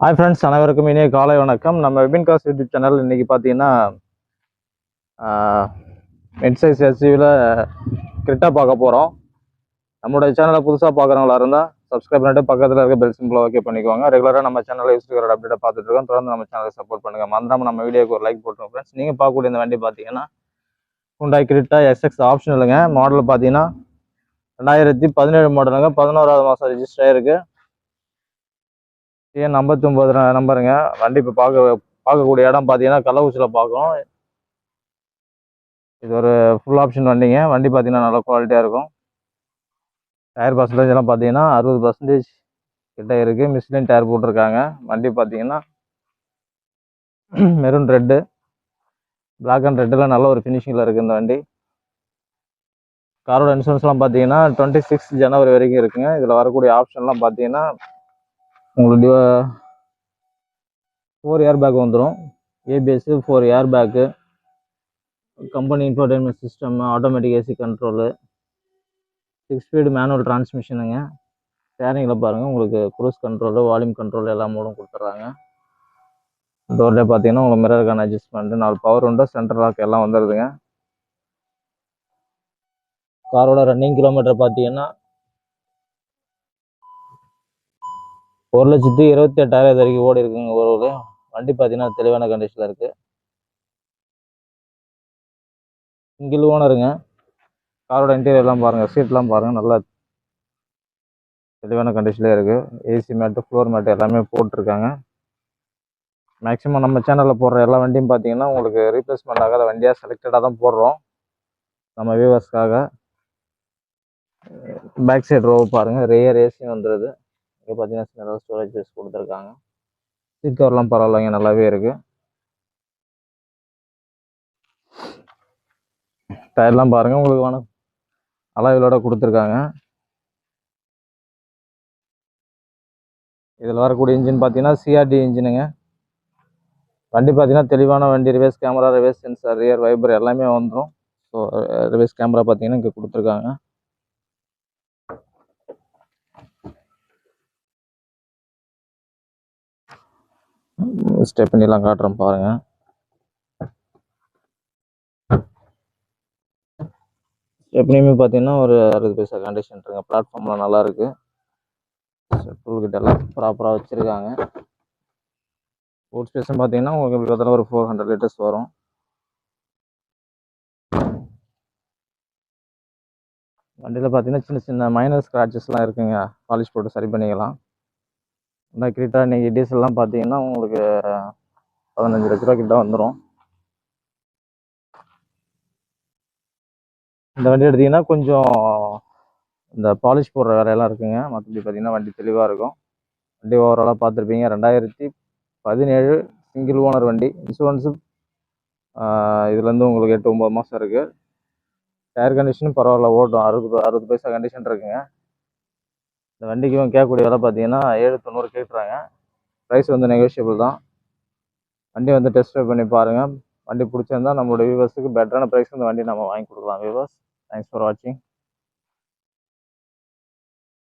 Hi friends அனைவருக்கும் இனிய காலை வணக்கம். நம்ம வெபின் காஸ் யூடியூப் சேனல் இன்னைக்கு பார்த்தீங்கன்னா மிட் சைஸ் எஸ்யூவில் கிரிட்டாக பார்க்க போகிறோம் நம்மளுடைய சேனலை புதுசாக பார்க்குறவங்களா இருந்தால் சப்ஸ்கிரைப் பண்ணிட்டு பக்கத்தில் இருக்க பெல் சிம்பிளை ஓகே பண்ணிக்கோங்க. ரெகுலராக நம்ம சேனலில் யூஸ் இருக்கிற அப்டேட்டை பார்த்துட்டு இருக்கோம். தொடர்ந்து நம்ம சேனலை சப்போர்ட் பண்ணுங்கள் மறந்துடாம நம்ம வீடியோக்கு ஒரு லைக் போட்டுருவோம் ஃப்ரெண்ட்ஸ் நீங்கள் பார்க்கக்கூடிய இந்த வண்டி பார்த்தீங்கன்னா குண்டாய் கிரிட்டா எஸ்எக்ஸ் ஆப்ஷன் இல்லைங்க மாடல் பார்த்தீங்கன்னா ரெண்டாயிரத்தி பதினேழு மாடலுங்க பதினோராவது மாதம் ரெஜிஸ்டர் ஆயிருக்கு. ஏன் ஐம்பத்தி நம்பருங்க. வண்டி இப்போ பார்க்க பார்க்கக்கூடிய இடம் பார்த்தீங்கன்னா கள்ளக்குறிச்சியில் பார்க்குறோம் இது ஒரு ஃபுல் ஆப்ஷன் வண்டிங்க. வண்டி பார்த்தீங்கன்னா நல்ல குவாலிட்டியாக இருக்கும். டயர் பர்சன்டேஜ் எல்லாம் பார்த்தீங்கன்னா அறுபது பர்சன்டேஜ் கிட்ட இருக்குது மிஸ்லின் டயர் போட்டிருக்காங்க. வண்டி பார்த்தீங்கன்னா மெரூன் ரெட்டு பிளாக் அண்ட் ரெட்டில் நல்ல ஒரு ஃபினிஷிங்கில் இருக்குது இந்த வண்டி. காரோட இன்சூரன்ஸ்லாம் பார்த்தீங்கன்னா டுவெண்ட்டி சிக்ஸ் ஜனவரி வரைக்கும் இருக்குங்க. இதில் வரக்கூடிய ஆப்ஷன்லாம் பார்த்தீங்கன்னா உங்களுக்கு ஃபோர் ஏர் பேக் வந்துடும் ABS four air bag company infotainment system automatic AC control six speed manual டிரான்ஸ்மிஷனுங்க ஸ்டேரிங்கில் பாருங்கள் உங்களுக்கு குரூஸ் கண்ட்ரோலு வால்யூம் கண்ட்ரோல் எல்லா மூடும் கொடுத்துட்றாங்க. டோர்லேயே பார்த்தீங்கன்னா உங்களுக்கு மிரருக்கான அட்ஜஸ்ட்மெண்ட்டு நாலு பவர் உண்டோ சென்டர் லாக் எல்லாம் வந்துடுதுங்க காரோட ரன்னிங் கிலோமீட்டர் பார்த்தீங்கன்னா ஒரு லட்சத்தி இருபத்தி எட்டாயிரம் இது வரைக்கும் ஓடி இருக்குங்க ஒரு வண்டி பார்த்தீங்கன்னா தெளிவான கண்டிஷனில் இருக்கு. சிங்கிள் ஓனருங்க காரோட இன்டீரியர்லாம் பாருங்க சீட்லாம் பாருங்க நல்லா தெளிவான கண்டிஷன்லேயே இருக்கு. ஏசி மேட்டு ஃப்ளோர் மேட்டு எல்லாமே போட்டிருக்காங்க. மேக்ஸிமம் நம்ம சேனலில் போடுற எல்லா வண்டியும் பார்த்தீங்கன்னா உங்களுக்கு ரீப்ளேஸ்மெண்ட் ஆகாத வண்டியாக செலக்டடாக தான் போடுறோம். நம்ம வியூவர்ஸ்க்காக பேக் சைடு ரோவ் பாருங்கள் ரேயர் ஏசியும் வந்துடுது இங்கே பார்த்தீங்கன்னா நல்லா ஸ்டோரேஜ் பேஸ் கொடுத்துருக்காங்க. சீட் கவர்லாம் பரவாயில்லைங்க நல்லாவே இருக்கு. டயர்லாம் பாருங்கள் உங்களுக்கு வேணும் அலாவிலோட கொடுத்துருக்காங்க. இதில் வரக்கூடிய இன்ஜின் பார்த்தீங்கன்னா சிஆர்டி இன்ஜினுங்க வண்டி பார்த்தீங்கன்னா தெளிவான வண்டி reverse camera reverse sensor rear wiper எல்லாமே வந்துடும் ஸோ ரிவேஸ் கேமரா பார்த்தீங்கன்னா இங்கே கொடுத்துருக்காங்க. ஸ்டெப் பண்ணிலாம் காட்டுறேன் பாருங்க. எப்படியுமே பார்த்தீங்கன்னா ஒரு அறுபது பைசா கண்டிஷன் இருக்குங்க. பிளாட்ஃபார்ம்லாம் நல்லா இருக்கு. எல்லாம் ப்ராப்பராக வச்சுருக்காங்க. ஃபுட் ஸ்பேஸும் பார்த்தீங்கன்னா உங்களுக்கு பார்த்தா ஒரு ஃபோர் ஹண்ட்ரட் லிட்டர்ஸ் வரும். வண்டியில் பார்த்தீங்கன்னா சின்ன சின்ன மைனர் ஸ்க்ராச்சஸ்லாம் இருக்குங்க. பாலிஷ் போட்டு சரி பண்ணிக்கலாம். இந்த கிட்டா இன்றைக்கி டீசல்லாம் பார்த்தீங்கன்னா உங்களுக்கு பதினஞ்சு லட்ச ரூபா கிட்ட வந்துடும் இந்த வண்டி எடுத்தீங்கன்னா கொஞ்சம் இந்த பாலிஷ் போடுற வேலையெல்லாம் இருக்குங்க. மற்றபடி பார்த்தீங்கன்னா வண்டி தெளிவாக இருக்கும். வண்டி ஓவராலாக பார்த்துருப்பீங்க. ரெண்டாயிரத்தி பதினேழு சிங்கிள் ஓனர் வண்டி. இன்சூரன்ஸு இதுலேருந்து உங்களுக்கு எட்டு ஒம்பது மாதம் இருக்குது டயர் கண்டிஷனும் பரவாயில்ல ஓட்டும். அறுபது அறுபது பைசா கண்டிஷன் இருக்குங்க. இந்த வண்டிக்கும் கேட்கக்கூடிய விலை பார்த்தீங்கன்னா ஏழு தொண்ணூறு கேட்குறாங்க. ப்ரைஸ் வந்து நெகோஷியபிள் தான். வண்டி வந்து டெஸ்ட் ட்ரைவ் பண்ணி பாருங்கள் வண்டி பிடிச்சிருந்தா நம்மளோட வியூவர்ஸுக்கு பெட்டரான ப்ரைஸ் இந்த வண்டி நம்ம வாங்கி கொடுக்கலாம். வியூவர்ஸ் தேங்க்ஸ் ஃபார் வாட்சிங்